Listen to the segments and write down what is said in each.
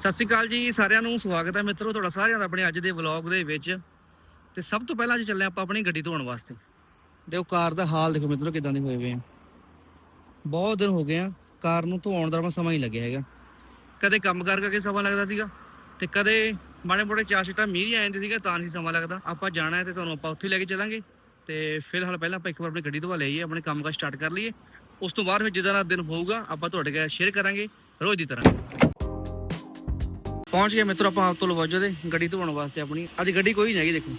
ਸਤਿ ਸ਼੍ਰੀ ਅਕਾਲ ਜੀ, ਸਾਰਿਆਂ ਨੂੰ ਸਵਾਗਤ ਹੈ ਮਿੱਤਰੋ, ਤੁਹਾਡਾ ਸਾਰਿਆਂ ਦਾ ਆਪਣੇ ਅੱਜ ਦੇ ਵਲੌਗ ਦੇ ਵਿੱਚ। ਤੇ ਸਭ ਤੋਂ ਪਹਿਲਾਂ ਅੱਜ ਚੱਲੇ ਆਪਾਂ ਆਪਣੀ ਗੱਡੀ ਧੋਣ ਵਾਸਤੇ। ਦੇਖੋ, ਕਾਰ ਦਾ ਹਾਲ ਦੇਖੋ ਮਿੱਤਰੋ, ਕਿਦਾਂ ਦੇ ਹੋਏ ਹੋਏ ਆ। ਬਹੁਤ ਦਿਨ ਹੋ ਗਏ ਆ, ਕਾਰ ਨੂੰ ਧੋਣ ਦਾ ਮੈਂ ਸਮਾਂ ਹੀ ਲੱਗਿਆ ਹੈਗਾ। ਕਦੇ ਕੰਮ ਕਰ ਕਰਕੇ ਸਮਾਂ ਲੱਗਦਾ ਸੀਗਾ, ਤੇ ਕਦੇ ਮਾੜੇ ਮੋਟੇ ਚਾਰ ਛਿੱਟਾ ਮੀਂਹ ਹੀ ਆ ਜਾਂਦੇ ਸੀਗਾ, ਤਾਂ ਨਹੀਂ ਸਮਾਂ ਲੱਗਦਾ। ਆਪਾਂ ਜਾਣਾ ਹੈ ਤੇ ਤੁਹਾਨੂੰ ਆਪਾਂ ਉੱਥੇ ਲੈ ਕੇ ਚੱਲਾਂਗੇ। ਤੇ ਫਿਲਹਾਲ ਪਹਿਲਾਂ ਆਪਾਂ ਇੱਕ ਵਾਰ ਆਪਣੀ ਗੱਡੀ ਧਵਾ ਲਈਏ ਆਪਣੇ ਕੰਮ ਕਾ ਸਟਾਰਟ ਕਰ ਲਈਏ। ਉਸ ਤੋਂ ਬਾਅਦ ਫਿਰ ਜਿੱਦਾਂ ਦਾ ਦਿਨ ਹੋਊਗਾ, ਆਪਾਂ ਤੁਹਾਡੇ ਨਾਲ ਸ਼ੇਅਰ ਕਰਾਂਗੇ। ਰੋਜ਼ ਦੀ ਤਰ੍ਹਾਂ। ਪਹੁੰਚ ਗਏ ਮਿੱਤਰੋ ਆਪਾਂ ਆਪ ਤੋਂ ਲਵਾਜੋ ਦੇ, ਗੱਡੀ ਧੋਣ ਵਾਸਤੇ ਆਪਣੀ। ਅੱਜ ਗੱਡੀ ਕੋਈ ਨਹੀਂ ਹੈਗੀ ਦੇਖੋ।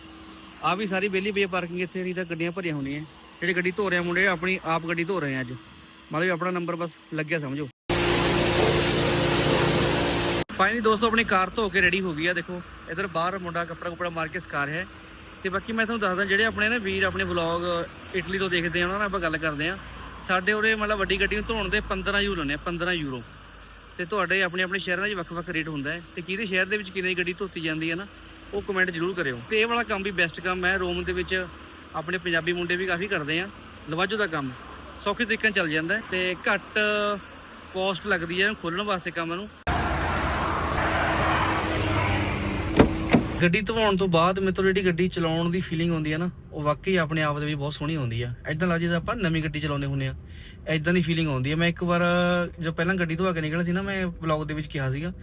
ਆ ਵੀ ਸਾਰੀ ਬੇਲੀ ਪਈ ਪਾਰਕਿੰਗ ਇੱਥੇ, ਨਹੀਂ ਤਾਂ ਗੱਡੀਆਂ ਭਰੀਆਂ ਹੋਣੀਆਂ। ਜਿਹੜੇ ਗੱਡੀ ਧੋ ਰਹੇ ਆ ਮੁੰਡੇ, ਆਪਣੀ ਆਪ ਗੱਡੀ ਧੋ ਰਹੇ ਆ ਅੱਜ। ਮਤਲਬ ਆਪਣਾ ਨੰਬਰ ਬਸ ਲੱਗਿਆ ਸਮਝੋ। ਫਾਈਨਲੀ ਦੋਸਤੋ, ਆਪਣੀ ਕਾਰ ਧੋ ਕੇ ਰੈਡੀ ਹੋ ਗਈ ਆ ਦੇਖੋ। ਇਧਰ ਬਾਹਰ ਮੁੰਡਾ ਕੱਪੜਾ ਕੁਪੜਾ ਮਾਰ ਕੇ ਸਕਾ ਰਿਹਾ ਹੈ। ਤੇ ਬਾਕੀ ਮੈਂ ਤੁਹਾਨੂੰ ਦੱਸਦਾ, ਜਿਹੜੇ ਆਪਣੇ ਨਾ ਵੀਰ ਆਪਣੇ ਵਲੌਗ ਇਟਲੀ ਤੋਂ ਦੇਖਦੇ ਆ, ਉਹਨਾਂ ਨਾਲ ਆਪਾਂ ਗੱਲ ਕਰਦੇ ਆ। ਸਾਡੇ ਉਰੇ ਮਤਲਬ ਵੱਡੀ ਗੱਡੀ ਨੂੰ ਧੋਣ ਦੇ 15 ਯੂਰੋ ਨੇ 15 ਯੂਰੋ ਤੇ ਤੁਹਾਡੇ ਆਪਣੇ ਆਪਣੇ ਸ਼ਹਿਰਾਂ 'ਚ ਵੱਖ-ਵੱਖ ਰੇਟ ਹੁੰਦਾ ਹੈ। ਤੇ ਕਿਹਦੇ ਸ਼ਹਿਰ ਦੇ ਵਿੱਚ ਕਿੰਨੀ ਗੱਡੀ ਧੋਤੀ ਜਾਂਦੀ ਹੈ ਨਾ, ਉਹ ਕਮੈਂਟ ਜ਼ਰੂਰ ਕਰਿਓ। ਤੇ ਇਹ ਵਾਲਾ ਕੰਮ ਵੀ ਬੈਸਟ ਕੰਮ ਹੈ। ਰੋਮ ਦੇ ਵਿੱਚ ਆਪਣੇ ਪੰਜਾਬੀ ਮੁੰਡੇ ਵੀ ਕਾਫੀ ਕਰਦੇ ਆ। ਲਵਾਜੋ ਦਾ ਕੰਮ। ਸੌਖੇ ਤਰੀਕੇ ਨਾਲ ਚੱਲ ਜਾਂਦਾ ਹੈ ਤੇ ਘੱਟ ਕੋਸਟ ਲੱਗਦੀ ਹੈ ਖੋਲਣ ਵਾਸਤੇ ਕੰਮ ਨੂੰ। ਗੱਡੀ ਧਵਾਉਣ ਤੋਂ ਬਾਅਦ ਮੇਰੇ ਤੋਂ ਜਿਹੜੀ ਗੱਡੀ ਚਲਾਉਣ ਦੀ ਫੀਲਿੰਗ ਆਉਂਦੀ ਹੈ ਨਾ, ਉਹ ਵਾਕਈ ਆਪਣੇ ਆਪ ਦੇ ਵਿੱਚ ਬਹੁਤ ਸੋਹਣੀ ਆਉਂਦੀ ਆ। ਐਦਾਂ ਲੱਗਦਾ ਜਿੱਦਾਂ ਆਪਾਂ ਨਵੀਂ ਗੱਡੀ ਚਲਾਉਂਦੇ ਹੁੰਦੇ ਆ। ਐਦਾਂ ਦੀ ਫੀਲਿੰਗ ਆਉਂਦੀ ਹੈ ਮੈਂ ਇੱਕ ਵਾਰ, ਜਦੋਂ ਪਹਿਲਾਂ ਗੱਡੀ ਧਵਾ ਕੇ ਨਿਕਲਿਆ ਸੀ ਨਾ, ਮੈਂ ਵਲੌਗ ਦੇ ਵਿੱਚ ਕਿਹਾ ਸੀਗਾ,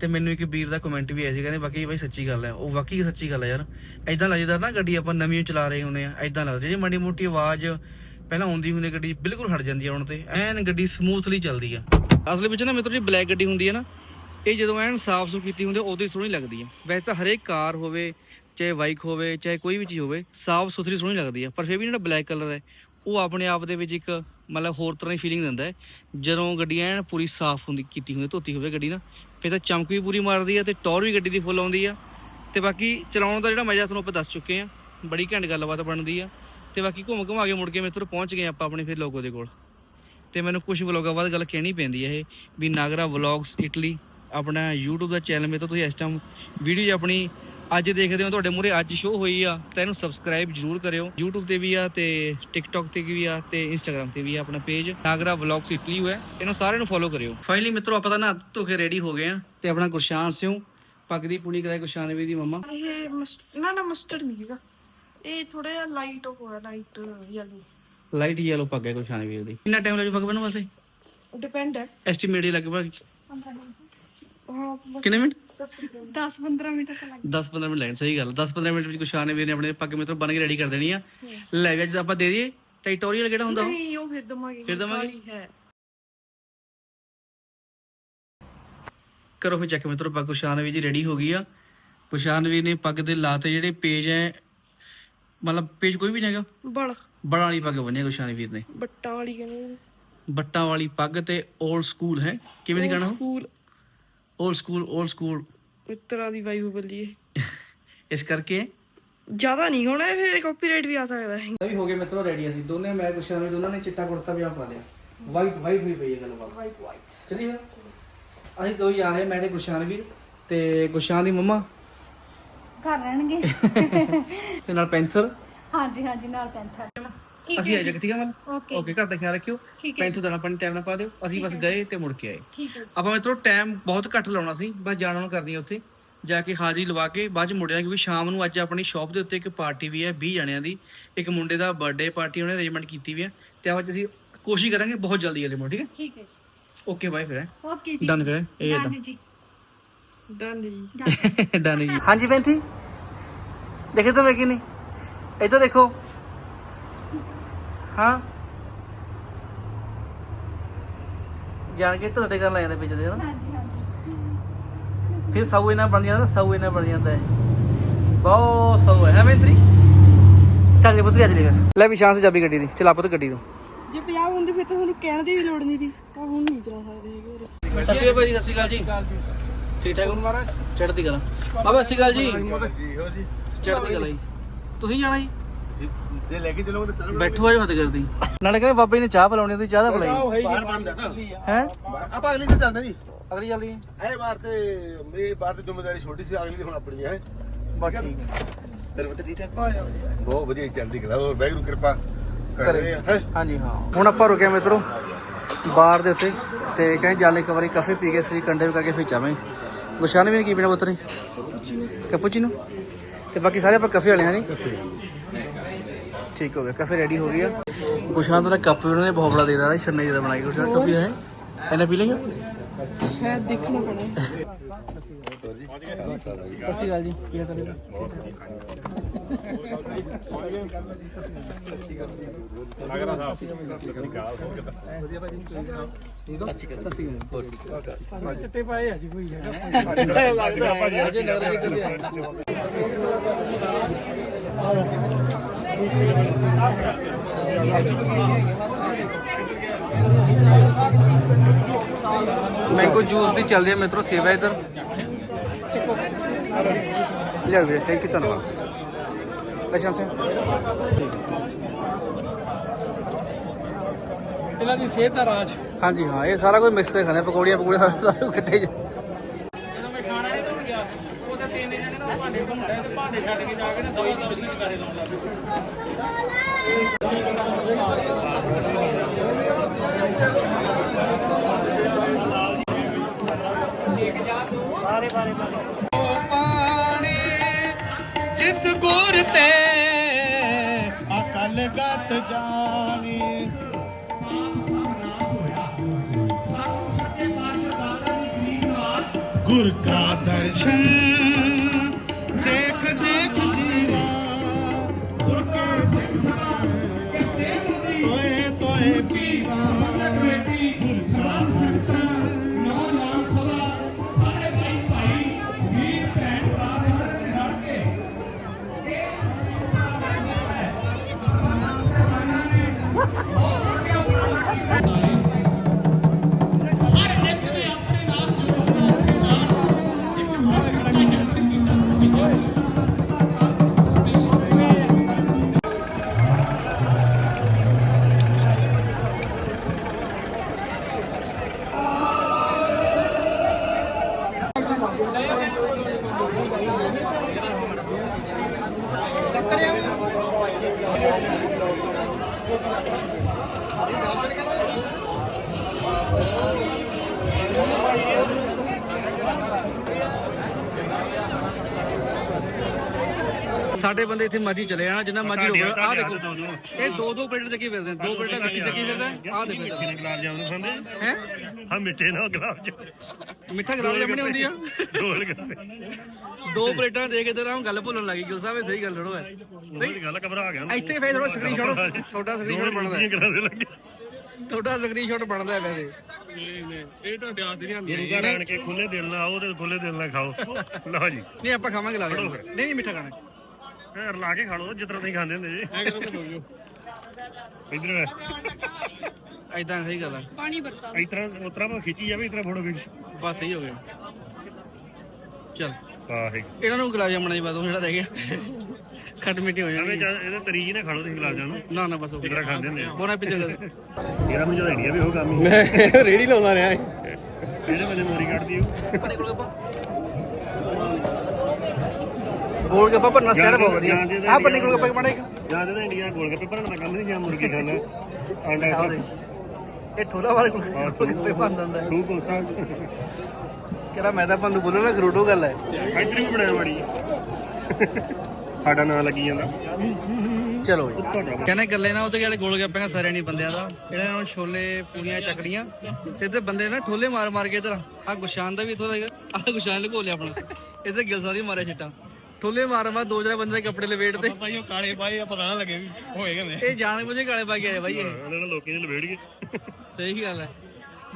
ਤੇ ਮੈਨੂੰ ਇੱਕ ਵੀਰ ਦਾ ਕਮੈਂਟ ਵੀ ਆਇਆ ਸੀ, ਕਹਿੰਦੇ ਵਾਕਈ ਬਾਈ ਸੱਚੀ ਗੱਲ ਹੈ ਉਹ ਵਾਕਈ ਸੱਚੀ ਗੱਲ ਹੈ ਯਾਰ। ਐਦਾਂ ਲੱਗਦਾ ਨਾ ਗੱਡੀ ਆਪਾਂ ਨਵੀਂ ਚਲਾ ਰਹੇ ਹੁੰਦੇ ਆ ਐਦਾਂ ਲੱਗਦਾ। ਜਿਹੜੀ ਮਾੜੀ ਮੋਟੀ ਆਵਾਜ਼ ਪਹਿਲਾਂ ਆਉਂਦੀ ਹੁੰਦੀ ਗੱਡੀ, ਬਿਲਕੁਲ ਹਟ ਜਾਂਦੀ ਆ ਹੁਣ ਤੇ। ਐਨ ਗੱਡੀ ਸਮੂਥਲੀ ਚੱਲਦੀ ਆ। ਅਸਲ ਵਿੱਚ ਨਾ ਮੇਰੇ ਤੋਂ ਜਿਹੜੀ ਬਲੈਕ ਗੱਡੀ ਹੁੰਦੀ ਹੈ ਨਾ ਇਹ ਜਦੋਂ ਐਨ ਸਾਫ਼ ਸੁਥਰੀ ਕੀਤੀ ਹੁੰਦੀ ਉਦੋਂ ਹੀ ਸੋਹਣੀ ਲੱਗਦੀ ਹੈ ਵੈਸੇ ਤਾਂ ਹਰੇਕ ਕਾਰ ਹੋਵੇ, ਚਾਹੇ ਬਾਈਕ ਹੋਵੇ, ਚਾਹੇ ਕੋਈ ਵੀ ਚੀਜ਼ ਹੋਵੇ, ਸਾਫ਼ ਸੁਥਰੀ ਸੋਹਣੀ ਲੱਗਦੀ ਆ। ਪਰ ਫਿਰ ਵੀ ਜਿਹੜਾ ਬਲੈਕ ਕਲਰ ਹੈ, ਉਹ ਆਪਣੇ ਆਪ ਦੇ ਵਿੱਚ ਇੱਕ ਮਤਲਬ ਹੋਰ ਤਰ੍ਹਾਂ ਦੀ ਫੀਲਿੰਗ ਦਿੰਦਾ ਹੈ। ਜਦੋਂ ਗੱਡੀ ਐਨ ਪੂਰੀ ਸਾਫ਼ ਹੁੰਦੀ, ਕੀਤੀ ਹੁੰਦੀ, ਧੋਤੀ ਹੋਵੇ ਗੱਡੀ ਨਾ, ਫਿਰ ਤਾਂ ਚਮਕ ਵੀ ਪੂਰੀ ਮਾਰਦੀ ਆ ਤੇ ਟੌਰ ਵੀ ਗੱਡੀ ਦੀ ਫੁੱਲ ਆਉਂਦੀ ਆ। ਤੇ ਬਾਕੀ ਚਲਾਉਣ ਦਾ ਜਿਹੜਾ ਮਜ਼ਾ ਤੁਹਾਨੂੰ ਆਪਾਂ ਦੱਸ ਚੁੱਕੇ ਆ, ਬੜੀ ਘੈਂਟ ਗੱਲਬਾਤ ਬਣਦੀ ਆ। ਤੇ ਬਾਕੀ ਘੁੰਮ ਘੁਮਾ ਕੇ ਮੁੜ ਕੇ ਮਿੱਤਰ ਪਹੁੰਚ ਗਏ ਆਪਾਂ ਆਪਣੇ ਫਿਰ ਲੋਗੋ ਦੇ ਕੋਲ। ਤੇ ਮੈਨੂੰ ਕੁਝ ਵਲੋਗਾਂ ਬਾਅਦ ਗੱਲ ਕਹਿਣੀ ਪੈਂਦੀ ਹੈ ਇਹ, ਵੀ ਨਾਗਰਾ ਵਲੌਗਸ, ਇਟਲੀ ਆਪਣਾ YouTube ਦਾ ਚੈਨਲ ਮੇ ਤੋਂ ਤੁਸੀਂ ਇਸ ਟਾਈਮ ਵੀਡੀਓ ਆਪਣੀ ਅੱਜ ਦੇਖਦੇ ਹੋ ਤੁਹਾਡੇ ਮੂਹਰੇ ਅੱਜ ਸ਼ੋ ਹੋਈ ਆ ਤਾਂ ਇਹਨੂੰ ਸਬਸਕ੍ਰਾਈਬ ਜਰੂਰ ਕਰਿਓ। YouTube ਤੇ ਵੀ ਆ ਤੇ TikTok ਤੇ ਵੀ ਆ ਤੇ Instagram ਤੇ ਵੀ ਆ ਆਪਣਾ ਪੇਜ ਨਾਗਰਾ ਵਲੌਗਸ ਇਟਲੀ ਹੋਇਆ ਇਹਨੂੰ ਸਾਰਿਆਂ ਨੂੰ ਫੋਲੋ ਕਰਿਓ। ਫਾਈਨਲੀ ਮਿੱਤਰੋ ਆਪਾਂ ਤਾਂ ਨਾ ਧੋ ਕੇ ਰੈਡੀ ਹੋ ਗਏ ਆ ਤੇ ਆਪਣਾ ਗੁਰਸ਼ਾਨ ਸਿੰਘ ਪੱਗ ਦੀ ਪੂਣੀ ਕਰਾਈ ਗੁਰਸ਼ਾਨ ਵੀ ਦੀ ਮੰਮਾ। ਇਹ ਨਾ ਨਾ ਮਸਟਰਡ ਨਹੀਂ ਹੈਗਾ। ਇਹ ਥੋੜਾ ਜਿਹਾ ਲਾਈਟ ਹੋਇਆ ਲਾਈਟ ਯੈਲੋ ਲਾਈਟ ਯੈਲੋ ਪੱਗ ਹੈ ਗੁਰਸ਼ਾਨ ਵੀਰ ਦੀ। ਕਿੰਨਾ ਟਾਈਮ ਲੱਗੂ ਪੱਗ ਬਣਨ ਵਾਸਤੇ? ਡਿਪੈਂਡ ਹੈ। ਐਸਟੀਮੇਟ ਲਗਭਗ। ਹਾਂ ਕਿੰਨੇ ਮਿੰਟ? 10 15 ਮਿੰਟ ਲੱਗ 10-15 ਮਿੰਟ ਲੈਣ ਸਹੀ ਗੱਲ 10-15 ਮਿੰਟ ਵਿੱਚ ਗੁਰਸ਼ਾਨ ਵੀਰ ਨੇ ਆਪਣੇ ਪੱਗ ਮਿੱਤਰ ਬਣ ਕੇ ਰੈਡੀ ਕਰ ਦੇਣੀ ਆ। ਲੈ ਵੀ ਅੱਜ ਆਪਾਂ ਦੇ ਦਈਏ। ਟਾਈਟੋਰੀਅਲ ਕਿਹੜਾ ਹੁੰਦਾ ਉਹ? ਨਹੀਂ ਉਹ ਫਿਰ ਦਵਾਂਗੇ। ਫਿਰ ਦੇਵਾਂਗੇ? ਕਾਲੀ ਹੈ। ਕਰੋ ਫਿਰ ਚੈੱਕ ਮਿੱਤਰੋ ਪੱਗ ਗੁਰਸ਼ਾਨ ਵੀਰ ਜੀ ਰੈਡੀ ਹੋ ਗਈ ਆ। ਗੁਰਸ਼ਾਨ ਵੀਰ ਨੇ ਪੱਗ ਦੇ ਲਾਤੇ ਜਿਹੜੇ ਪੇਜ ਐ ਮਤਲਬ ਪੇਜ ਕੋਈ ਵੀ ਨਹੀਂ ਹੈਗਾ। ਬੜਾ ਬੜਾ ਵਾਲੀ ਪੱਗ ਬੰਨੀ ਆ ਗੁਰਸ਼ਾਨ ਵੀਰ ਨੇ। ਬੱਟਾ ਵਾਲੀ ਕਹਿੰਦੇ ਬੱਟਾਂ ਵਾਲੀ ਪੱਗ ਤੇ 올ਡ ਸਕੂਲ ਹੈ। ਕਿਵੇਂ ਦੀ ਗਾਣਾ school old school old school ਤਰ੍ਹਾਂ ਦੀ ਵਾਈਬ ਬੱਲੀ ਹੈ ਇਸ ਕਰਕੇ ਜ਼ਿਆਦਾ ਨਹੀਂ ਹੋਣਾ ਫਿਰ ਕਾਪੀਰਾਈਟ ਵੀ ਆ ਸਕਦਾ ਹੈ। ਵੀ ਹੋ ਗਏ ਮਿੱਤਰੋ ਰੈਡੀ ਅਸੀਂ। ਦੋਨੇ ਮੈਂ ਗੁਰਸ਼ਾਨ ਵੀਰ ਦੋਨਾਂ ਨੇ ਚਿੱਟਾ ਕੁੜਤਾ ਪਜਾਮਾ ਪਾ ਲਿਆ। ਵਾਈਟ ਵਾਈਟ ਹੋਈ ਪਈ ਹੈ ਗੱਲਬਾਤ। ਵਾਈਟ ਵਾਈਟ ਚਲੀ ਫਿਰ ਅਸੀਂ ਦੋ ਹੀ ਆ ਰਹੇ ਮੈਂ ਤੇ ਗੁਰਸ਼ਾਨ ਵੀਰ ਤੇ ਗੁਰਸ਼ਾਨ ਦੀ ਮੰਮਾ। ਘਰ ਰਹਿਣਗੇ। ਤੇ ਨਾਲ ਪੈਂਥਰ। ਹਾਂਜੀ ਹਾਂਜੀ ਨਾਲ ਪੈਂਥਰ। ਠੀਕ ਅਸੀਂ ਹੈ ਆ ਜਾਗੇ ਠੀਕ ਹੈ ਮਲ ਓਕੇ ਓਕੇ ਘਰ ਦਾ ਖਿਆਲ ਰੱਖਿਓ। ਠੀਕ ਹੈ ਦਾ ਪਾਣੀ ਟਾਈਮ ਨਾਲ ਪਾ ਦਿਓ। ਅਸੀਂ ਬਸ ਗਏ ਤੇ ਮੁੜ ਕੇ ਆਏ। ਠੀਕ ਹੈ ਆਪਾਂ ਮਿੱਤਰੋ ਟਾਈਮ ਬਹੁਤ ਘੱਟ ਲਾਉਣਾ ਸੀ ਬਸ ਜਾਣਾ ਨੂੰ ਕਰਨੀ ਆ ਉੱਥੇ। ਜਾ ਕੇ ਹਾਜ਼ਰੀ ਲਵਾ ਕੇ ਬਾਅਦ ਚ ਮੁੜਿਆ ਕਿਉਂਕਿ ਸ਼ਾਮ ਨੂੰ ਅੱਜ ਆਪਣੀ ਸ਼ਾਪ ਦੇ ਉੱਤੇ ਇੱਕ ਪਾਰਟੀ ਵੀ ਹੈ 20 ਜਣਿਆਂ ਦੀ। ਇੱਕ ਮੁੰਡੇ ਦਾ ਬਰਥਡੇ ਪਾਰਟੀ ਉਹਨੇ ਅਰੇਂਜਮੈਂਟ ਕੀਤੀ ਵੀ ਹੈ। ਤੇ ਅੱਜ ਅਸੀਂ ਕੋਸ਼ਿਸ਼ ਕਰਾਂਗੇ ਬਹੁਤ ਜਲਦੀ ਅਲੇ ਮੋ ਠੀਕ ਹੈ? ਠੀਕ ਹੈ ਜੀ। ਓਕੇ ਬਾਏ ਫਿਰ ਓਕੇ ਜੀ। ਡਨ ਫਿਰ ਇਹ ਡਨ ਜੀ। ਡਨ ਜੀ। ਡਨ ਜੀ। ਹਾਂਜੀ ਬੈਂਥੀ ਦੇਖੇ ਤਾਂ ਵੇਖੀ ਨਹੀਂ ਇੱਧਰ ਦੇਖੋ। ਹਾਂ। ਜਾਣ ਕੇ ਤੁਹਾਡੇ ਘਰ ਲੈ ਜਾਂਦੇ ਵਿੱਚ ਦੇ ਨਾ। ਹਾਂਜੀ ਹਾਂਜੀ। ਫਿਰ ਸੌ ਇਹਨਾਂ ਬਣ ਜਾਂਦਾ ਸੌ ਇਹਨਾਂ ਬਣ ਜਾਂਦਾ ਹੈ ਬਹੁਤ ਸੌ ਹੈ ਹੈ ਬੈਂਥੀ ਚੱਲ ਜੇ ਪੁੱਤ ਅੱਜ ਲੈ ਲੈ ਵੀ ਸ਼ਾਨ ਸੇ ਚਾਬੀ ਗੱਡੀ ਦੀ ਚਲਾ ਪੁੱਤ ਗੱਡੀ ਤੋਂ ਜੇ ਪੰਜਾਬ ਹੁੰਦੀ ਫਿਰ ਤਾਂ ਤੁਹਾਨੂੰ ਕਹਿਣ ਦੀ ਵੀ ਲੋੜ ਨਹੀਂ ਸੀ ਤਾਂ ਹੁਣ ਨਹੀਂ ਚਲਾ ਸਕਦੇ ਹੈਗੇ। ਸਤਿ ਸ਼੍ਰੀ ਅਕਾਲ ਜੀ ਸਤਿ ਸ਼੍ਰੀ ਅਕਾਲ ਜੀ। ਠੀਕ ਠਾਕ ਹੋ ਮਹਾਰਾਜ ਚੜ੍ਹਦੀ ਕਲਾ। ਬਾਬਾ ਸਤਿ ਸ਼੍ਰੀ ਅਕਾਲ ਜੀ। ਜੀ ਹੋ ਜੀ। ਚੜ੍ਹਦੀ ਕਲਾ ਜੀ। ਤੁਸੀਂ ਜਾਣਾ ਜੀ? ਜੇ ਲੈ ਕੇ ਚਲੋਗੇ ਤਾਂ ਚੱਲ ਬੈਠੋ ਆਜੋ ਹੱਥ ਕਰਦੀ ਨਾਲੇ ਕਹਿੰਦੇ ਬਾਬਾ ਜੀ ਨੇ ਚਾਹ ਪਿਲਾਉਣੀ ਤੁਸੀਂ ਚਾਹ ਦਾ ਪਿਲਾਈ। ਬਾਹਰ ਬੰਦ ਹੈ ਤਾਂ। ਹੈ? ਆਪਾਂ ਅਗਲੀ ਤੇ ਚੱਲਦੇ ਜੀ। ਅਗਲੀ ਜਲਦੀ ਇਹ ਬਾਰ ਤੇ ਮੇਰੀ ਬਾਰ ਤੇ ਜ਼ਿੰਮੇਵਾਰੀ ਛੋਟੀ ਸੀ ਅਗਲੀ ਤੇ ਹੁਣ ਆਪਣੀ ਹੈ। ਬਾਕੀ ਤੇਰੇ ਮਤੇ ਠੀਕ ਠਾਕ ਬਹੁਤ ਵਧੀਆ ਜੀ, ਚੜ੍ਹਦੀ ਕਲਾ ਹੋਰ ਵਾਹਿਗੁਰੂ ਕਿਰਪਾ ਕਰ ਰਹੇ ਆ ਹੈਂ। ਹਾਂਜੀ ਹਾਂ। ਹੁਣ ਆਪਾਂ ਰੁਕੇ ਮਿੱਤਰੋ ਬਾਰ ਦੇ ਉੱਤੇ। ਤੇ ਕਹਿੰਦੇ ਇੱਕ ਵਾਰੀ ਕਾਫੇ ਪੀ ਕੇ ਸਰੀ ਕੰਡੇ ਕਰਕੇ ਫਿਰ ਜਾਵਾਂਗੇ। ਗੁਸ਼ਾਨ ਵੀ ਕੀ ਪੀਣਾ ਪੁੱਤਰ? ਨੇ ਕੈਪੂਚੀਨੋ? ਤੇ ਬਾਕੀ ਸਾਰੇ ਆਪਾਂ ਕਾਫੇ ਵਾਲੇ ਹਾਂ ਜੀ? ਠੀਕ ਹੋ ਗਿਆ ਕਾਫੇ ਰੈਡੀ ਹੋ ਗਿਆ ਗੁਸ਼ਾਨ ਦਾ ਕੱਪ ਵੀ ਉਹਨਾਂ ਨੇ ਬਹੁਤ ਬੜਾ ਦੇ ਦਿੱਤਾ ਛੰਨੇ ਜਿਹਦਾ ਬਣਾ ਕੇ ਗੁਸ਼ਾਨ ਕਾਫੀ ਹੈ ਇਹਨੇ ਪੀ ਲੇਗਾ ਸ਼ਾਇਦ ਦੇਖਣਾ ਪੈਣਾ ਸਤਿ ਸ਼੍ਰੀ ਅਕਾਲ ਜੀ ਕੀ ਹਾਲ ਹੈ ਚਿੱਟੇ ਪਾਏ ਅੱਜ ਕੋਈ ਹੈਗਾ ਲੱਗਦਾ ਅਜੇ ਲੱਗਦਾ ਕਿ ਕਿਤੇ ਮੈਂਗੋ ਜੂਸ ਦੀ ਚੱਲਦੀ ਹੈ ਮਿੱਤਰੋ ਸੇਵਾ ਇਧਰ ਲਿਆ ਵੀਰੇ ਥੈਂਕ ਯੂ ਧੰਨਵਾਦ ਅੱਛਾ ਸੇ ਇਹਨਾਂ ਦੀ ਸਿਹਤ ਦਾ ਰਾਜ ਹਾਂਜੀ ਹਾਂ ਇਹ ਸਾਰਾ ਕੁਝ ਮਿਕਸ ਕਰਕੇ ਖਾਣੇ ਪਕੌੜੀਆਂ ਪਕੌੜੀਆਂ ਸਾਰਾ ਸਾਰਾ ਕੁਝ ਇਕੱਠੇ ਹੀ ਜਦੋਂ ਮੈਂ ਖਾਣਾ ਇਹ ਤੋਂ ਗਿਆ ਉਹਦੇ ਤਿੰਨ ਜਣੇ ਨਾ ਭਾਂਡੇ ਧੋਣ ਰਹੇ ਤੇ ਭਾਂਡੇ ਛੱਡ ਕੇ ਜਾ ਕੇ ਨਾ ਦਵਾਈ ਦਵਾਈ ਦੀ ਕਰੇ ਲਾਉਣ ਲੱਗ ਪਏ ਜਿਸ ਗੁਰ ਤੇ ਅਕਲ ਗਤ ਜਾਣੀ। ਗੁਰ ਕਾ ਦਰਸ਼ਨ Oh! ਸਾਡੇ ਬੰਦੇ ਇੱਥੇ ਮਰਜ਼ੀ ਚਲੇ ਜਾਣਾ ਜਿੰਨਾ ਮਰਜ਼ੀ ਹੋਵੇ ਆਹ ਦੇਖੋ। ਇਹ ਦੋ ਦੋ ਪਲੇਟ ਚੱਕੀ ਫਿਰਦੇ ਦੋ ਪਲੇਟਾਂ ਮਿੱਠੀ ਚੱਕੀ ਫਿਰਦੇ? ਆਹ ਦੇਖੋ। ਹੈ? ਹਾਂ ਮਿੱਠੇ ਨਾਲ ਗੁਲਾਬ ਜਾਮਨ। ਮਿੱਠਾ ਗੁਲਾਬ ਜਾਮਣੀ ਹੁੰਦੀ ਆ? ਢੋਲ ਗੱਪੇ। ਦੋ ਪਲੇਟਾਂ ਦੇ ਕੇ ਤੇ ਰਾਮ ਗੱਲ ਭੁੱਲਣ ਲੱਗੀ ਗਿਲ ਸਾਹਿਬ ਇਹ ਸਹੀ ਗੱਲ ਥੋੜੋ ਹੈ ਨਹੀਂ ਗੱਲ ਘਬਰਾ ਗਿਆ ਨਾ। ਇੱਥੇ ਫੇਰ ਥੋੜਾ ਸਕਰੀਨਸ਼ਾਟ ਤੁਹਾਡਾ ਸਕਰੀਨਸ਼ਾਟ ਬਣਦਾ। ਹੈ। ਕਰਾਦੇ ਲੱਗੇ। ਤੁਹਾਡਾ ਸਕਰੀਨਸ਼ਾਟ ਬਣਦਾ ਹੈ ਵੈਸੇ। ਇਹ ਤੁਹਾਡੇ ਆਸ ਨਹੀਂ ਹੁੰਦੀ ਗੁਰੂ ਘਰ ਆਣ ਕੇ ਖੁੱਲੇ ਦਿਲ ਨਾਲ ਆਓ ਤੇ ਖੁੱਲੇ ਦਿਲ ਨਾਲ ਖਾਓ। ਲਓ ਜੀ। ਨਹੀਂ ਆਪਾਂ ਖਾਵਾਂਗੇ ਲਾ ਕੇ ਨਹੀਂ ਨਹੀਂ ਮਿੱਠਾ ਖਾਣਾ। ਫਿਰ ਲਾ ਕੇ ਖਾ ਲਓ ਜਿਸ ਤਰ੍ਹਾਂ ਤੁਸੀਂ ਖਾਂਦੇ ਹੁੰਦੇ ਜੀ। ਐ ਕਰੋ ਤੇ ਇਧਰ ਐਦਾਂ ਸਹੀ ਗੱਲ ਹੈ ਪਾਣੀ ਵਰਤਾ ਇਸ ਤਰ੍ਹਾਂ ਉਸ ਤਰ੍ਹਾਂ ਮੈਂ ਖਿੱਚੀ ਜਾਵੇ ਇਸ ਤਰ੍ਹਾਂ ਫੋਟੋ ਖਿੱਚ। ਬਸ ਸਹੀ ਹੋ ਗਿਆ। ਚਲ। ਵਾਹ ਇਹਨਾਂ ਨੂੰ ਗੁਲਾਬ ਜਾਮਣਾ ਜੀ ਬਾਦੋਂ ਜਿਹੜਾ ਰਹਿ ਗਿਆ। ਖੱਟ ਮਿੱਠੀ ਹੋ ਜਾਣੀ। ਇਹਦੇ ਤਰੀਕ ਨਾ ਖਾ ਲਓ ਤੁਸੀਂ ਗੁਲਾਬ ਜਾਮਨ ਨਾ ਨਾ ਬਸ ਹੋ ਜਿਸ ਗਿਆ। ਤਰ੍ਹਾਂ ਖਾਂਦੇ ਹੁੰਦੇ ਆ। ਬੋਨਾ ਪਿੱਛੇ ਕਰ। ਇਹਦਾ ਮੈਨੂੰ ਜਦੋਂ ਇੰਡੀਆ ਵੀ ਉਹ ਕੰਮ ਹੀ। ਰੇੜੀ ਲਾਉਂਦਾ ਰਿਹਾ। ਇਹਦੇ ਮੈਨੂੰ ਮੋਰੀ ਕੱਢਦੀ ਉਹ। ਗੋਲ ਗੱਪਾ ਭਰਨਾ ਸਟਾਈਲ ਬਹੁਤ ਵਧੀਆ। ਆਹ ਪੰਨੇ ਗੋਲ ਗੱਪਾ ਬਣਾ ਇੱਕ ਜਾਂ ਤੇ ਇੰਡੀਆ ਗੋਲ ਗੱਪੇ ਭਰਨ ਦਾ ਕੰਮ ਨਹੀਂ ਜਾਂ ਮੁਰਗੀ ਖਾਣਾ ਆਂਡਾ ਆਹ ਦੇਖ। ਇਹ ਥੋੜਾ ਵਾਲਾ ਗੋਲ ਗੱਪੇ ਬਣ ਜਾਂਦਾ ਹੈ ਤੂੰ ਕੋਸਾ ਕਿਹੜਾ ਮੈਂ ਤਾਂ ਬੰਦੂ ਬੋਲਣਾ ਨਾ ਗੱਲ ਹੈ। ਇੱਧਰ ਵੀ ਬਣਾਇਆ ਮਾੜੀ ਸਾਡਾ ਨਾਂ ਲੱਗੀ ਜਾਂਦਾ। ਚਲੋ ਜੀ। ਕਹਿੰਦੇ ਗੱਲੇ ਨਾ ਉਹਦੇ ਵਾਲੇ ਗੋਲ ਗੱਪੇ ਦਾ ਸਾਰੇ ਨਹੀਂ ਬੰਦਿਆਂ ਦਾ। ਇਹਨਾਂ ਨੂੰ ਛੋਲੇ ਪੂਰੀਆਂ ਚੱਕਰੀਆਂ ਤੇ ਇੱਧਰ ਬੰਦੇ ਨਾ ਠੋਲੇ ਮਾਰ ਮਾਰ ਕੇ ਇੱਧਰ ਆ ਗੁਸ਼ਾਨ ਦਾ ਵੀ ਇੱਥੋਂ ਦਾ ਆ ਗੁਸ਼ਾਨ ਲਗੋ ਲਿਆ ਆਪਣਾ। ਇੱਧਰ ਗਿਲ ਸਾਰੀ ਮਾਰਿਆ ਛਿੱਟਾ। ਠੋਲੇ ਮਾਰ ਮਾਰ ਦੋ ਚਾਰ ਬੰਦੇ ਦੇ ਕੱਪੜੇ ਲਵੇਟ ਤੇ। ਭਾਈ ਉਹ ਕਾਲੇ ਪਾਏ ਆ ਪਤਾ ਨਾ ਲੱਗੇ ਵੀ ਹੋਏਗਾ ਨੇ ਇਹ ਜਾਣ ਬੁਝੇ ਕਾਲੇ ਪਾ ਕੇ ਆਏ ਬਾਈ ਇਹ। ਉਹਨਾਂ ਨੇ ਲੋਕੀ ਨੇ ਲਵੇੜ ਗਏ। ਸਹੀ ਗੱਲ ਹੈ।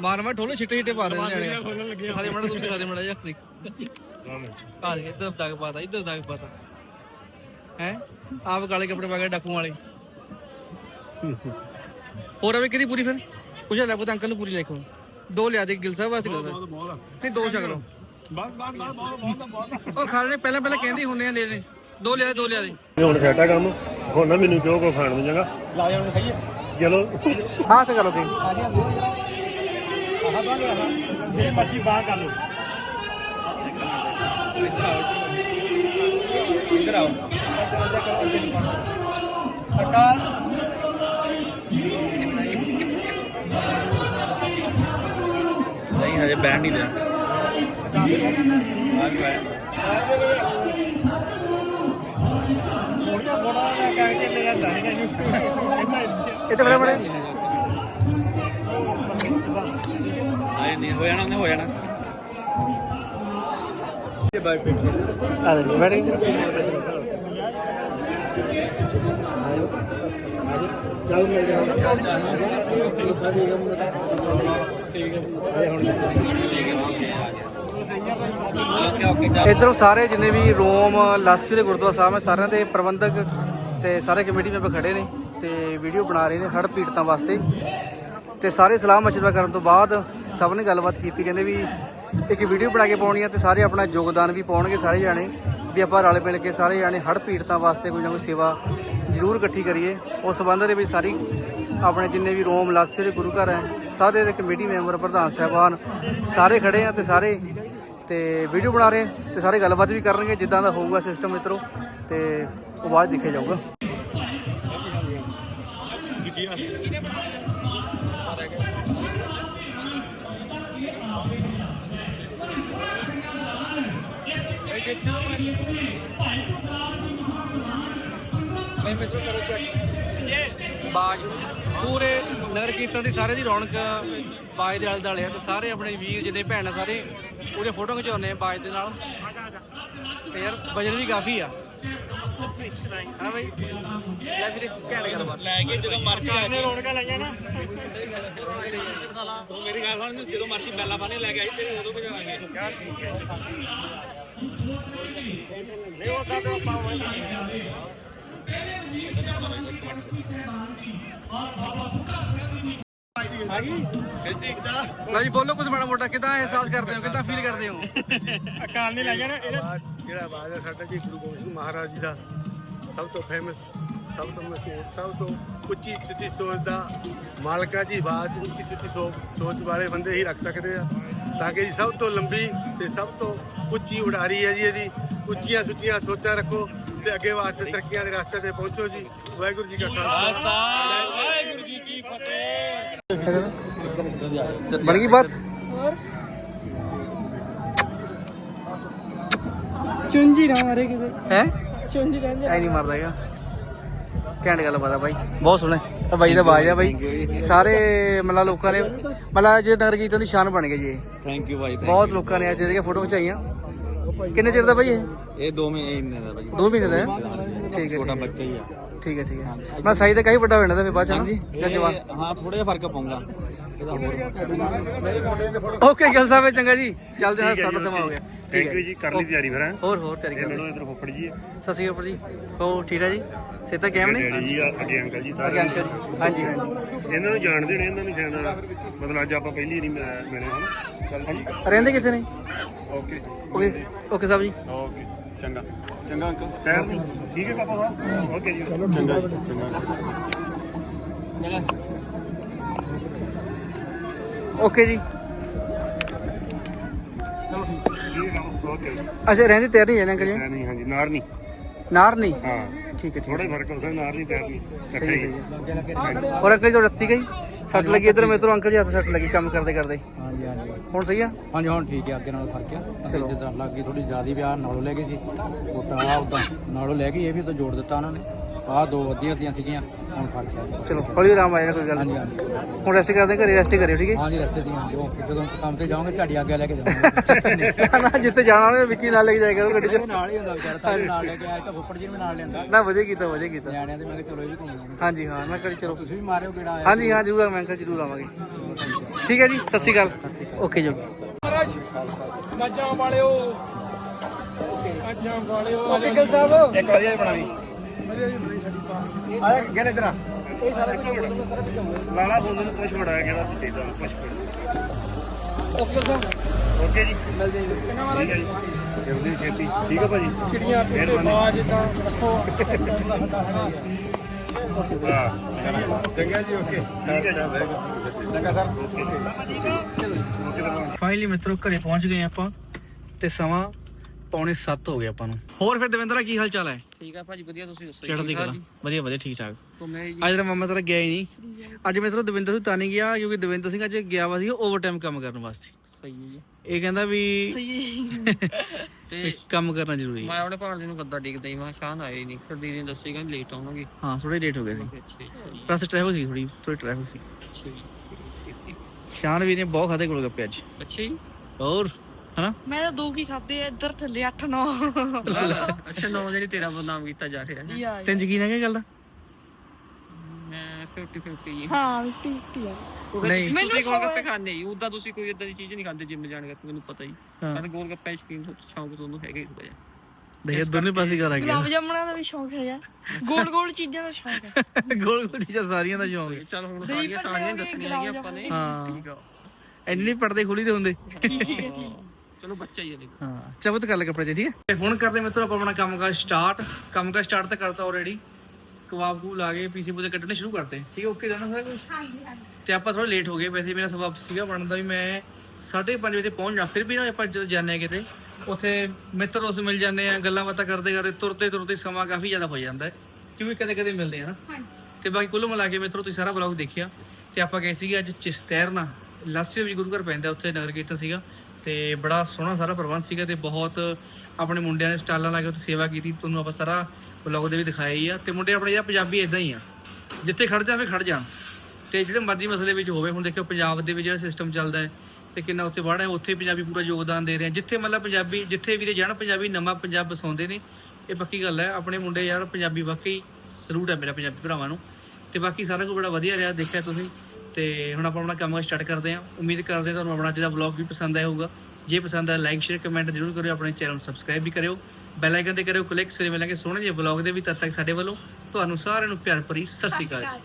ਮਾਰ ਮਾਰ ਠੋਲੇ ਛਿੱਟੇ ਛਿੱਟੇ ਪਾ ਦੇ ਨੇ ਖਾਦੇ ਮੜਾ ਤੂੰ ਖਾਦੇ ਮੜਾ ਜਾ ਦੇ ਇੱਧਰ ਦਾਗ ਪਾਤਾ ਇੱਧਰ ਦਾਗ ਪਾਤਾ। ਹੈ? ਆਪ ਕਾਲੇ ਕੱਪੜੇ ਪਾ ਕੇ ਡਾਕੂ ਵਾਲੇ। ਹੋਰ ਅਵੇ ਕਿਹਦੀ ਪੂਰੀ ਫਿਰ ਪੁੱਛ ਲੈ ਪੁੱਤ ਅੰਕਲ ਨੂੰ ਪੂਰੀ ਲਿਖੋ ਦੋ ਲਿਆ ਦੇ ਗਿਲ ਸਾਹਿਬ ਵਾਸਤੇ ਨਹੀਂ ਦੋ ਛਕ ਲਓ। ਬਸ ਬਸ ਬਸ ਬਹੁਤ ਬਹੁਤ ਬਹੁਤ ਉਹ ਖਾ ਰਹੇ ਨੇ ਪਹਿਲਾਂ ਪਹਿਲਾਂ ਕਹਿੰਦੇ ਹੁੰਦੇ ਆ ਲੈ ਲੈ ਦੋ ਲਿਆ ਦੇ, ਲਿਆ ਦੇ। ਹੁਣ ਛੱਡਾ ਕੰਮ। ਹੁਣ ਨਾ ਮੈਨੂੰ ਕਿਉਂ ਕੋ ਖਾਣ ਨੂੰ ਜਗਾ ਲਾ ਜਾਣ ਖਾਈਏ। ਚਲੋ। ਹਾਂ ਤੇ ਕਰੋ ਕੇ ਜੇ ਮੱਛੀ ਬਾਹਰ ਕਰ ਲਓ। ਇੱਧਰ ਆਓ। ਨਹੀਂ ਹਜੇ ਬੈਂਡ ਨਹੀਂ ਲਿਆ ਥੋੜੀਆਂ ਫੋਟੋਆਂ ਮੈਂ ਕਹਿ ਕੇ ਲੈ ਇਧਰੋਂ ਸਾਰੇ ਜਿੰਨੇ ਵੀ ਰੋਮ, ਲਾਸੀ ਦੇ ਗੁਰਦੁਆਰਾ ਸਾਹਿਬ ਹੈ ਸਾਰਿਆਂ ਦੇ ਪ੍ਰਬੰਧਕ ਤੇ ਸਾਰੇ ਕਮੇਟੀ ਮੈਂਬਰ ਖੜੇ ਨੇ ਤੇ ਵੀਡੀਓ ਬਣਾ ਰਹੇ ਨੇ ਹੜ੍ਹ ਪੀੜਤਾਂ ਵਾਸਤੇ। ਤੇ ਸਾਰੇ ਸਲਾਹ ਮਸ਼ਵਰਾ ਕਰਨ ਤੋਂ ਬਾਅਦ ਸਭ ਨੇ ਗੱਲਬਾਤ ਕੀਤੀ, ਕਹਿੰਦੇ ਵੀ ਇੱਕ ਵੀਡੀਓ ਬਣਾ ਕੇ ਪਾਉਣੀ ਆ ਤੇ ਸਾਰੇ ਆਪਣਾ ਯੋਗਦਾਨ ਵੀ ਪਾਉਣਗੇ ਸਾਰੇ ਜਾਣੇ, ਵੀ ਆਪਾਂ ਰਲ ਮਿਲ ਕੇ ਸਾਰੇ ਜਾਣੇ ਹੜ੍ਹ ਪੀੜਤਾਂ ਵਾਸਤੇ ਕੋਈ ਨਾ ਕੋਈ ਸੇਵਾ ਜ਼ਰੂਰ ਇਕੱਠੀ ਕਰੀਏ। ਉਸ ਸੰਬੰਧ ਦੇ ਵਿੱਚ ਸਾਰੀ ਆਪਣੇ ਜਿੰਨੇ ਵੀ ਰੋਮ, ਲਾਸੇ ਦੇ ਗੁਰੂ ਘਰ ਹੈ, ਸਾਰੇ ਦੇ ਕਮੇਟੀ ਮੈਂਬਰ, ਪ੍ਰਧਾਨ, ਸਾਹਿਬਾਨ ਸਾਰੇ ਖੜੇ ਆ ਤੇ ਸਾਰੇ ਤੇ ਵੀਡੀਓ ਬਣਾ ਰਹੇ ਤੇ ਸਾਰੇ ਗੱਲਬਾਤ ਵੀ ਕਰਨਗੇ, ਜਿੱਦਾਂ ਦਾ ਹੋਊਗਾ ਸਿਸਟਮ ਮਿੱਤਰੋ, ਤੇ ਉਹ ਬਾਅਦ ਦੇਖਿਆ ਜਾਊਗਾ। ਨਹੀਂ ਮਿੱਤਰੋ, ਕਰੋ ਚੈੱਕ ਬਾਜ, ਪੂਰੇ ਨਗਰ ਕੀਰਤਨ ਦੀ ਸਾਰੇ ਦੀ ਰੌਣਕ, ਬਾਜ ਦੇ ਆਲੇ ਦੁਆਲੇ ਆ ਤੇ ਸਾਰੇ ਆਪਣੇ ਵੀਰ, ਜਿੰਨੇ ਭੈਣ ਸਾਰੇ ਉਹਦੇ ਫੋਟੋ ਖਿਚਾਉਂਦੇ ਆ ਬਾਜ ਦੇ ਨਾਲ। ਯਾਰ ਵਜਨ ਵੀ ਕਾਫੀ ਆ। ਹਾਂ ਬਈ। ਲੈ ਵੀਰੇ ਘੈਂਟ ਗੱਲਬਾਤ ਲੈ ਕੇ ਜਦੋਂ ਮਰਜ਼ੀ ਆ ਕੇ ਰੌਣਕਾਂ ਲਾਈਆਂ ਨਾ। ਮੇਰੀ ਗੱਲ ਸੁਣ ਜਦੋਂ ਮਰਜ਼ੀ ਬੈਲਾ ਪਾਣੇ ਲੈ ਕੇ ਆਈ ਤੇਰੇ ਉਦੋਂ ਭਜਾਵਾਂਗੇ। ਚੱਲ ਠੀਕ ਹੈ। ਨਹੀਂ ਉਹ ਤਾਂ ਪਾਵਾਂਗੇ ਲਓ ਜੀ ਬੋਲੋ ਕੁਝ ਮਾੜਾ ਮੋਟਾ ਕਿਦਾਂ ਅਹਿਸਾਸ ਕਰਦੇ ਹੋ ਕਿਦਾਂ ਫੀਲ ਕਰਦੇ ਹੋ? ਅਕਾਲ ਨਹੀਂ ਲੱਗਿਆ ਨਾ ਇਹਦਾ ਜਿਹੜਾ ਬਾਤ ਹੈ ਸਾਡਾ ਜੀ ਗੁਰੂ ਗੋਬਿੰਦ ਸਿੰਘ ਮਹਾਰਾਜ ਜੀ ਦਾ ਸਭ ਤੋਂ ਫੇਮਸ ਸਭ ਤੋਂ ਮਸ਼ਹੂਰ ਸਭ ਤੋਂ ਉੱਚੀ ਸੁੱਚੀ ਸੋਚ ਦਾ ਮਾਲਕਾ ਜੀ ਬਾਤ ਉੱਚੀ ਸੁੱਚੀ ਸੋਚ ਸੋਚ ਵਾਲੇ ਬੰਦੇ ਹੀ ਰੱਖ ਸਕਦੇ ਆ। ਤਾਂ ਕਿ ਜੀ ਸਭ ਤੋਂ ਲੰਬੀ ਤੇ ਸਭ ਤੋਂ ਉੱਚੀ ਉਡਾਰੀ ਹੈ ਜੀ ਇਹਦੀ। ਉੱਚੀਆਂ ਸੁੱਚੀਆਂ ਸੋਚਾਂ ਰੱਖੋ ਤੇ ਅੱਗੇ ਵਾਸਤੇ ਤਰੱਕੀਆਂ ਦੇ ਰਸਤੇ ਤੇ ਪਹੁੰਚੋ ਜੀ। ਵਾਹਿਗੁਰੂ ਜੀ ਕਾ ਖਾਲਸਾ। ਵਾਹਿਗੁਰੂ ਜੀ ਕੀ ਫਤਿਹ। ਬਣ ਗਈ ਬਾਤ ਚੁੰਜੀ ਨਾ ਮਾਰੇ ਕਿਤੇ ਹੈ ਚੁੰਜੀ ਰਹਿੰਦੇ ਐ ਨਹੀਂ ਮਰਦਾ ਹੈਗਾ ਘੈਂਟ ਗੱਲ ਪਤਾ ਬਾਈ ਬਹੁਤ ਸੋਹਣਾ ਆ ਬਾਈ ਦਾ ਬਾਜ ਆ ਬਾਈ ਸਾਰੇ ਮਤਲਬ ਲੋਕਾਂ ਨੇ ਮਤਲਬ ਜੇ ਨਗਰ ਕੀਰਤਨ ਦੀ ਸ਼ਾਨ ਬਣ ਗਏ ਜੀ ਇਹ। ਥੈਂਕ ਯੂ ਭਾਈ ਬਹੁਤ ਲੋਕਾਂ ਨੇ ਅੱਜ ਇਹਦੀਆਂ ਫੋਟੋ ਖਿਚਾਈਆਂ ਕਿੰਨੇ ਚਿਰ ਦਾ ਬਾਈ ਇਹ ਇਹ 2 ਮਹੀਨੇ ਦਾ ਭਾਈ 2 ਮਹੀਨੇ ਦਾ ਹੈ ਠੀਕ ਹੈ ਛੋਟਾ ਠੀਕ ਹੈ। ਬੱਚਾ ਹੀ ਆ ਠੀਕ ਹੈ ਠੀਕ ਹੈ। ਮੈਂ ਸਾਈ ਤੇ ਕਾਹੀ ਵੱਡਾ ਹੋ ਜਾਂਦਾ ਫਿਰ ਬਾਅਦ ਚ ਨਾ ਜਾਂ ਜਵਾਨ? ਹਾਂ ਥੋੜਾ ਜਿਹਾ ਫ਼ਰਕ ਇਹਦਾ ਹੋਰ ਓਕੇ ਗਿਲ ਸਾਹਿਬ ਚੰਗਾ ਜੀ। ਚੱਲਦੇ ਹਾਂ ਸਾਡਾ ਸਮਾਂ ਹੋ ਗਿਆ। ਥੈਂਕ ਯੂ ਜੀ ਕਰ ਲਈ ਤਿਆਰੀ ਫਿਰ ਹੈਂ? ਹੋਰ ਹੋਰ ਤਿਆਰੀ ਕਰ ਮਿਲੋ ਇਧਰ ਫੁੱਫੜ ਜੀ। ਸਤਿ ਸ਼੍ਰੀ ਅਕਾਲ ਜੀ। ਹੋ ਠੀਕ ਹੈ ਜੀ? ਸੇਤਾ ਕੈਮ ਨੇ? ਜੀ ਅੱਗੇ ਅੰਕਲ ਜੀ ਅੱਗੇ ਸਾਰੇ। ਅੰਕਲ ਜੀ। ਹਾਂਜੀ। ਹਾਂਜੀ ਇਹਨਾਂ ਨੂੰ ਜਾਣਦੇ ਨੇ ਇਹਨਾਂ ਨੂੰ ਸ਼ਾਇਦ ਮਤਲਬ ਅੱਜ ਆਪਾਂ ਪਹਿਲੀ ਨਹੀਂ ਮਿਲੇ ਚੱਲ ਜੀ ਰਹਿੰਦੇ ਕਿੱਥੇ ਨੇ? Okay. Okay okay Sahib ji. Okay. ਚੰਗਾ। ਚੰਗਾ ਅੰਕਲ ਖੈਰ ਠੀਕ ਹੈ ਪਾਪਾ ਸਾਹਿਬ? ਓਕੇ ਜੀ। ਚੰਗਾ ਜੀ ਚੰਗਾ ਓਕੇ ਜੀ। ਓਕੇ ਅੱਛਾ ਰਹਿੰਦੇ ਤਿਆਰ ਨਹੀਂ ਜਾਣੇ ਅੰਕਲ ਜੀ? ਨਹੀਂ ਹਾਂਜੀ। ਨਾਰ ਨਹੀਂ ਨਾਰ ਨਹੀਂ? ਹਾਂ। ਠੀਕ ਹੈ ਠੀਕ ਥੋੜਾ ਫ਼ਰਕ ਹੁੰਦਾ ਨਾਰ ਨਹੀਂ ਪੈਰ ਨਹੀਂ ਸਹੀ ਸਹੀ ਹੈ। ਹੋਰ ਅੰਕਲ ਜੀ ਰੱਤੀ ਗਈ? ਸੱਟ ਲੱਗੀ ਇਧਰ ਮੇਰੇ ਅੰਕਲ ਜੀ ਹੱਥ ਸੱਟ ਲੱਗੀ ਕੰਮ ਕਰਦੇ ਕਰਦੇ। ਹਾਂਜੀ ਹਾਂਜੀ। ਹੁਣ ਸਹੀ ਆ? ਹਾਂਜੀ ਹੁਣ ਠੀਕ ਹੈ ਅੱਗੇ ਨਾਲੋਂ ਫ਼ਰਕ ਆ। ਅਸੀਂ ਚਲੋ। ਜਿੱਦਾਂ ਲੱਗੀ ਥੋੜੀ ਜ਼ਿਆਦਾ ਵਿਆਹ ਨਾਲੋਂ ਲੈ ਗਏ ਸੀ। ਕੋਟਾ ਆ ਉਦਾਂ। ਨਾਲੋਂ ਲੈ ਗਏ ਇਹ ਵੀ ਤਾਂ ਜੋੜ ਦਿੱਤਾ ਉਹਨਾਂ ਨੇ। ਆਹ ਦੋ ਅੱਧੀਆਂ ਅੱਧੀਆਂ ਸੀਗੀਆਂ। ਹੁਣ ਫ਼ਰਕ ਆ ਚਲੋ ਹੌਲੀ ਆਰਾਮ ਆਇਆ ਕੋਈ ਗੱਲ ਹਾਂਜੀ ਨਹੀਂ ਹਾਂਜੀ। ਹੁਣ ਰੈਸਟ ਕਰਦੇ ਹਾਂ, ਘਰੇ ਰੈਸਟ ਕਰਿਓ ਠੀਕ ਹਾਂਜੀ ਰਸਤੇ ਦੀਆਂ ਜੋ ਕਿ ਜਦੋਂ ਕੰਮ ਤੇ ਜਾਓਗੇ ਝਾੜੀ ਅੱਗੇ ਲੈ ਕੇ ਜਾਵਾਂਗੇ ਹੈ ਨਾ ਜਿੱਥੇ ਜਾਣਾ ਹੋਵੇ ਵਿੱਕੀ ਨਾਲ ਲੈ ਕੇ ਜਾਇਆ ਕਰੋ ਗੱਡੀ 'ਚ। ਨਾਲ ਹੀ ਹੁੰਦਾ ਵਿਚਾਰਾ ਤਾਂ ਨਾਲ ਲੈ ਕੇ ਆਇਆ ਤਾਂ ਫੁੱਫੜ ਜੀ ਨੂੰ ਵੀ ਨਾਲ ਲੈਂਦਾ ਨਾ ਵਧੀਆ ਕੀਤਾ ਵਧੀਆ ਕੀਤਾ। ਨਿਆਣਿਆਂ ਦੇ ਮੈਂ ਕਿਹਾ ਚਲੋ ਇਹ ਵੀ ਘੁੰਮ ਹਾਂਜੀ ਹਾਂ ਮੈਂ ਕਰੀ ਚਲੋ। ਤੁਸੀਂ ਵੀ ਮਾਰਿਓ ਕਿਹੜਾ ਆਇਆ। ਹਾਂਜੀ ਹਾਂ ਜਰੂਰ ਮੈਂ ਅੰਕਲ ਜਰੂਰ ਆਵਾਂਗੇ। ਠੀਕ ਹੈ ਜੀ ਸਤਿ ਸ਼੍ਰੀ ਅਕਾਲ। ਓਕੇ ਜੀ ਮੱਝਾਂ ਵਾਲਿਓ। ਮੱਝਾਂ ਵਾਲਿਓ। ਓਕੇ ਗਿਲ ਸਾਹਿਬ। ਇੱਕ ਵਧੀਆ ਬਣਾਵੀ ਆ ਗਿਆ ਇਧਰ ਆ। ਲਾਲਾ ਬੋਲਦੇ ਨੂੰ ਪੁੱਛ ਬੜਾਇਆ ਕਿਹੜਾ ਤੇ ਦਾ ਪੁੱਛ ਓਕੇ ਸਾਹਿਬ ਓਕੇ ਜੀ। ਮਿਲ ਜਾਏਗਾ ਠੀਕ ਹੈ ਜੀ। ਜਲਦੀ ਛੇਤੀ। ਠੀਕ ਹੈ ਭਾਜੀ। ਚਿੜੀਆਂ ਟੁੱਟੇ ਬਾਜ ਤਾਂ ਰੱਖੋ। ਹਾਂ। ਚੰਗਾ ਜੀ ਓਕੇ। ਠੀਕ ਹੈ ਜੀ। ਚੰਗਾ ਸਰ। ਫਾਈਨਲੀ ਮਿੱਤਰੋ ਘਰੇ ਪਹੁੰਚ ਗਏ ਆਪਾਂ ਤੇ ਸਮਾਂ ਪੌਣੇ 7 ਹੋ ਗਿਆ ਆਪਾਂ ਨੂੰ। ਹੋਰ ਫਿਰ ਦਵਿੰਦਰ ਕੀ ਹਾਲ ਚਾਲ ਹੈ? ਠੀਕ ਆ ਭਾਜੀ ਵਧੀਆ ਤੁਸੀਂ ਦੱਸੋ ਚੜ੍ਹਦੀ ਕਲਾ। ਵਧੀਆ ਵਧੀਆ ਠੀਕ ਠਾਕ। ਘੁੰਮੇ ਜੀ? ਅੱਜ ਤਾਂ ਮਾਮਾ ਤੇਰਾ ਗਿਆ ਹੀ ਨਹੀਂ। ਅੱਜ ਮਿੱਤਰੋ ਦਵਿੰਦਰ ਸਿੰਘ ਤਾਂ ਨਹੀਂ ਗਿਆ ਕਿਉਂਕਿ ਦਵਿੰਦਰ ਸਿੰਘ ਅੱਜ ਗਿਆ ਵਾ ਸੀ ਓਵਰ ਟਾਈਮ ਕੰਮ ਕਰਨ ਵਾਸਤੇ। ਸਹੀ ਹੈ ਜੀ। ਇਹ ਕਹਿੰਦਾ ਵੀ ਸਹੀ ਹੈ। ਤੇ ਕੰਮ ਕਰਨਾ ਜ਼ਰੂਰੀ ਹੈ। ਮੈਂ ਆਪਣੇ ਭਾਣ ਜੀ ਨੂੰ ਗੱਦਾ ਡਿੱਗਦਾ ਹੀ ਮੈਂ ਸ਼ਾਨ ਆਏ ਨਹੀਂ। ਫਿਰ ਦੀਦੀ ਨੇ ਦੱਸੀ ਕਹਿੰਦੀ ਲੇਟ ਆਉਣਗੇ। ਹਾਂ ਥੋੜੇ ਲੇਟ ਹੋ ਗਏ ਸੀ। ਰਸ ਟ੍ਰੈਫਿਕ ਸੀ ਥੋੜੀ ਥੋੜੀ ਟ੍ਰੈਫਿਕ ਸੀ। ਸ਼ਾਨ ਵੀ ਨੇ ਬਹੁਤ ਖਾਦੇ ਗੋਲ ਗੱਪੇ ਅੱਜ। ਅੱਛਾ ਜੀ। ਹੋਰ? ਹਨਾ? ਮੈਂ ਤਾਂ ਦੋ ਕੀ ਖਾਦੇ ਆ ਇੱਧਰ ਥੱਲੇ 8 9 ਅੱਛਾ ਨੌ ਜਿਹੜੀ ਤੇਰਾ ਬਦਨਾਮ ਕੀਤਾ ਜਾ ਰਿਹਾ ਹੈ ਤੈਨੂੰ ਯਕੀਨ ਹੈ ਕਿ ਗੱਲ ਦਾ? ਮੈਂ 50 50 ਜੀ ਹਾਂ 50 50 ਆ ਨਹੀਂ। ਮੈਨੂੰ ਤੁਸੀਂ ਗੋਲ ਸ਼ੌਕ ਗੱਪੇ ਹੈ। ਖਾਂਦੇ ਹੀ ਉਦਾਂ ਤੁਸੀਂ ਕੋਈ ਇਦਾਂ ਦੀ ਚੀਜ਼ ਨਹੀਂ ਖਾਂਦੇ ਜਿੰਮ ਜਾਣ ਕਰਕੇ ਮੈਨੂੰ ਪਤਾ ਹੀ। ਹਾਂ। ਮੈਂ ਗੋਲ ਗੱਪੇ ਸ਼ਕੀਨ ਸ਼ੌਂਕ ਤੁਹਾਨੂੰ ਹੈਗਾ ਹੀ ਥੋੜਾ ਜਿਹਾ। ਦੇਖਿਆ ਦੋਨੇ ਪਾਸੇ ਕਰ ਆ ਗਿਆ ਗੁਲਾਬ ਜਾਮਣਾ ਦਾ ਵੀ ਸ਼ੌਕ ਹੈਗਾ। ਗੋਲ ਗੋਲ ਚੀਜ਼ਾਂ ਦਾ ਸ਼ੌਕ ਹੈ। ਗੋਲ ਗੋਲ ਚੀਜ਼ਾਂ ਸਾਰੀਆਂ ਦਾ ਸ਼ੌਂਕ ਹੈ। ਚੱਲ ਹੁਣ ਸਾਰੀਆਂ ਸਾਰੀਆਂ ਹੋ ਦੱਸਣੀਆਂ ਆਪਾਂ ਨੇ। ਹਾਂ। ਠੀਕ ਆ। ਇੰਨੀ ਪਰਦੇ ਖੁੱਲੀ ਦੇ ਹੁੰਦੇ। ਚਲੋ ਬੱਚਾ ਹੀ ਹੈ ਦੇਖੋ। ਹਾਂ ਚਬਤ ਕਰ ਲੈ ਕੱਪੜੇ ਚ ਠੀਕ ਹੈ? ਤੇ ਹੁਣ ਕਰਦੇ ਮਿੱਤਰੋ ਆਪਾਂ ਆਪਣਾ ਕੰਮ ਕਰ ਸਟਾਰਟ ਕੰਮ ਕਰ ਸਟਾਰਟ ਤਾਂ ਕਰਤਾ ਆਲਰੇਡੀ ਕਬਾਬ ਕੂ ਲਾ ਕੇ ਪੀਸੀ ਪੂਸੇ ਕੱਢਣੇ ਸ਼ੁਰੂ ਕਰਤੇ ਠੀਕ ਹੈ ਓਕੇ ਜਾਣਾ ਸਾਰਾ ਕੁਝ ਹਾਂਜੀ ਹਾਂਜੀ। ਤੇ ਆਪਾਂ ਥੋੜਾ ਲੇਟ ਹੋ ਗਏ ਵੈਸੇ ਮੇਰਾ ਸਬਬ ਸੀਗਾ ਬਣਦਾ ਵੀ ਮੈਂ 5:30 ਵਜੇ ਤੇ ਪਹੁੰਚ ਜਾ ਫਿਰ ਵੀ ਨਾ ਆਪਾਂ ਜਦੋਂ ਜਾਂਦੇ ਆ ਕਿਤੇ ਉੱਥੇ ਮਿੱਤਰ ਉਸ ਮਿਲ ਜਾਂਦੇ ਆ ਗੱਲਾਂ ਬਾਤਾਂ ਕਰਦੇ ਕਰਦੇ ਤੁਰਦੇ ਤੁਰਦੇ ਸਮਾਂ ਕਾਫੀ ਜ਼ਿਆਦਾ ਹੋ ਜਾਂਦਾ ਹੈ ਕਿਉਂਕਿ ਕਦੇ ਕਦੇ ਮਿਲਦੇ ਆ ਨਾ। ਹਾਂਜੀ। ਤੇ ਬਾਕੀ ਕੁੱਲ ਮਿਲਾ ਕੇ ਮਿੱਤਰੋ ਤੁਸੀਂ ਸਾਰਾ ਬਲੌਗ ਦੇਖਿਆ। ਤੇ ਆਪਾਂ ਗਏ ਸੀਗੇ ਅੱਜ ਚਿਸਤੈਰਨਾ ਲਾਸੀ ਵਿੱਚ ਗੁਰੂ ਘਰ ਪੈਂਦਾ ਉੱਥੇ ਨਗਰ ਕੀਰਤਨ ਸੀਗਾ। ਤੇ ਬੜਾ ਸੋਹਣਾ ਸਾਰਾ ਪ੍ਰਬੰਧ ਸੀਗਾ ਤੇ ਬਹੁਤ ਆਪਣੇ ਮੁੰਡਿਆਂ ਨੇ ਸਟਾਲਾਂ ਲਾ ਕੇ ਉੱਥੇ ਸੇਵਾ ਕੀਤੀ, ਤੁਹਾਨੂੰ ਆਪਾਂ ਸਾਰਾ ਬਲੌਗ ਦੇ ਵੀ ਦਿਖਾਇਆ ਹੀ ਆ। ਤੇ ਮੁੰਡੇ ਆਪਣੇ ਯਾਰ ਪੰਜਾਬੀ ਇਦਾਂ ਹੀ ਆ। ਜਿੱਥੇ ਖੜ ਜਾਵੇ ਖੜ ਜਾਣ। ਤੇ ਜਿਹੜੇ ਮਰਜ਼ੀ ਮਸਲੇ ਵਿੱਚ ਹੋਵੇ, ਹੁਣ ਦੇਖਿਓ ਪੰਜਾਬ ਦੇ ਵਿੱਚ ਜਿਹੜਾ ਸਿਸਟਮ ਚੱਲਦਾ ਹੈ ਤੇ ਕਿੰਨਾ ਉੱਥੇ ਵੜਾ ਹੈ, ਉੱਥੇ ਪੰਜਾਬੀ ਪੂਰਾ ਯੋਗਦਾਨ ਦੇ ਰਹੇ ਆ। ਜਿੱਥੇ ਮਤਲਬ ਪੰਜਾਬੀ, ਜਿੱਥੇ ਵੀਰੇ ਜਾਣ, ਪੰਜਾਬੀ ਨਵਾਂ ਪੰਜਾਬ ਬਸਾਉਂਦੇ ਨੇ, ਇਹ ਪੱਕੀ ਗੱਲ ਹੈ। ਆਪਣੇ ਮੁੰਡੇ ਯਾਰ ਪੰਜਾਬੀ ਵਾਕਈ ਸਲੂਟ ਹੈ ਮੇਰਾ ਪੰਜਾਬੀ ਭਰਾਵਾਂ ਨੂੰ। ਤੇ ਬਾਕੀ ਸਾਰਾ ਕੁਝ ਬੜਾ ਵਧੀਆ ਰਿਹਾ, ਦੇਖਿਆ ਤੁਸੀਂ। ਤੇ ਹੁਣ ਆਪਾਂ ਆਪਣਾ ਕੰਮ ਸਟਾਰਟ ਕਰਦੇ ਹਾਂ। ਉਮੀਦ ਕਰਦੇ ਹਾਂ ਤੁਹਾਨੂੰ ਆਪਣਾ ਅੱਜ ਦਾ ਵਲੌਗ ਵੀ ਪਸੰਦ ਆਇਆ ਹੋਊਗਾ। ਜੇ ਪਸੰਦ ਆਇਆ ਲਾਈਕ ਸ਼ੇਅਰ ਕਮੈਂਟ ਜ਼ਰੂਰ ਕਰਿਓ। ਆਪਣੇ ਚੈਨਲ ਨੂੰ ਸਬਸਕ੍ਰਾਈਬ ਵੀ ਕਰਿਓ। ਬੈਲ ਆਈਕਨ ਤੇ ਕਰਿਓ ਕਲਿੱਕ ਸਵੇਰੇ ਮਿਲਾਂਗੇ ਸੋਹਣੇ ਜਿਹੇ ਵਲੌਗ ਦੇ ਵੀ ਤਦ ਤੱਕ ਸਾਡੇ ਵੱਲੋਂ। ਤੁਹਾਨੂੰ ਸਾਰਿਆਂ ਨੂੰ ਪਿਆਰ ਭਰੀ ਸਤਿ ਸ਼੍ਰੀ ਅਕਾਲ ਅਕਾਲ।